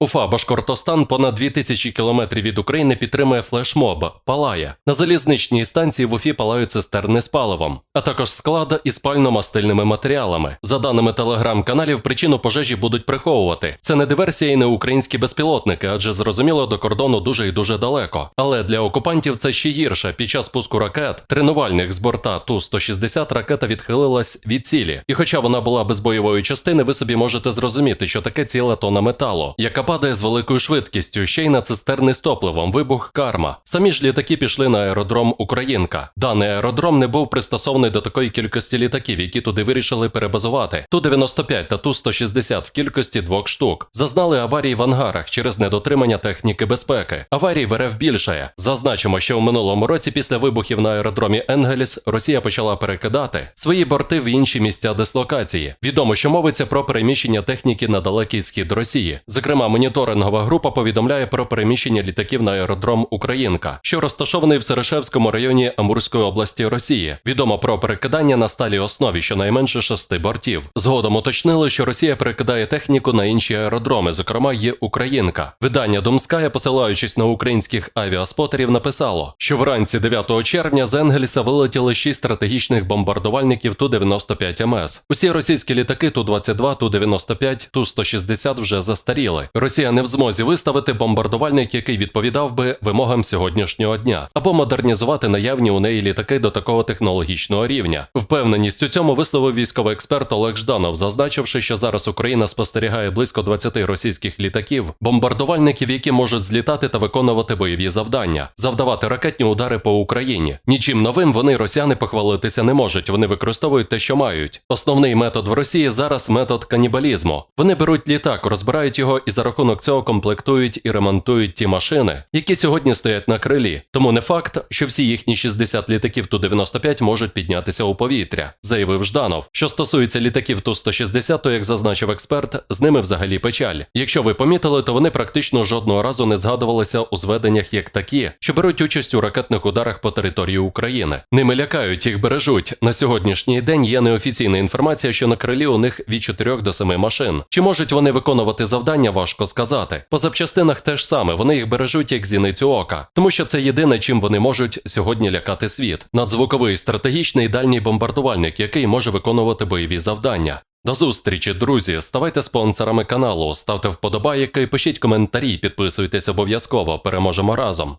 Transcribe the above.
Уфа, Башкортостан понад 2000 кілометрів від України підтримує флешмоб, палає. На залізничній станції в Уфі палають цистерни з паливом, а також склад із пально-мастильними матеріалами. За даними телеграм-каналів, причину пожежі будуть приховувати. Це не диверсія і не українські безпілотники, адже зрозуміло до кордону дуже і дуже далеко. Але для окупантів це ще гірше. Під час пуску ракет, тренувальних з борта Ту-160 ракета відхилилась від цілі. І хоча вона була без бойової частини, ви собі можете зрозуміти, що таке ціла тона металу, яка падає з великою швидкістю, ще й на цистерни з топливом, вибух карма. Самі ж літаки пішли на аеродром Українка. Даний аеродром не був пристосований до такої кількості літаків, які туди вирішили перебазувати. Ту-95 та Ту-160 в кількості двох штук. Зазнали аварії в ангарах через недотримання техніки безпеки. Аварій в РФ більшає. Зазначимо, що в минулому році після вибухів на аеродромі Енгеліс Росія почала перекидати свої борти в інші місця дислокації. Відомо, що мовиться про переміщення техніки на далекий схід Росії. Зокрема, моніторингова група повідомляє про переміщення літаків на аеродром Українка, що розташований в Серешевському районі Амурської області Росії. Відомо про перекидання на сталій основі щонайменше шести бортів. Згодом уточнили, що Росія перекидає техніку на інші аеродроми, зокрема є Українка. Видання Думская, посилаючись на українських авіаспотерів, написало, що вранці 9 червня з Енгельса вилетіли шість стратегічних бомбардувальників Ту-95 МС. Усі російські літаки Ту-22, Ту-95, Ту-160 вже застаріли. Росія не в змозі виставити бомбардувальник, який відповідав би вимогам сьогоднішнього дня, або модернізувати наявні у неї літаки до такого технологічного рівня. Впевненість у цьому висловив військовий експерт Олег Жданов, зазначивши, що зараз Україна спостерігає близько 20 російських літаків, бомбардувальників, які можуть злітати та виконувати бойові завдання, завдавати ракетні удари по Україні. Нічим новим вони росіяни похвалитися не можуть. Вони використовують те, що мають. Основний метод в Росії зараз метод канібалізму. Вони беруть літак, розбирають його і за рахунок цього комплектують і ремонтують ті машини, які сьогодні стоять на крилі. Тому не факт, що всі їхні 60 літаків Ту-95 можуть піднятися у повітря, заявив Жданов. Що стосується літаків Ту-160, то як зазначив експерт, з ними взагалі печаль. Якщо ви помітили, то вони практично жодного разу не згадувалися у зведеннях як такі, що беруть участь у ракетних ударах по території України. Ними лякають, їх бережуть. На сьогоднішній день є неофіційна інформація, що на крилі у них від 4 до 7 машин. Чи можуть вони виконувати завдання, важко сказати. По запчастинах теж саме вони їх бережуть як зіницю ока, тому що це єдине, чим вони можуть сьогодні лякати світ. Надзвуковий стратегічний дальній бомбардувальник, який може виконувати бойові завдання. До зустрічі, друзі! Ставайте спонсорами каналу, ставте вподобайки, пишіть коментарі, підписуйтесь обов'язково. Переможемо разом.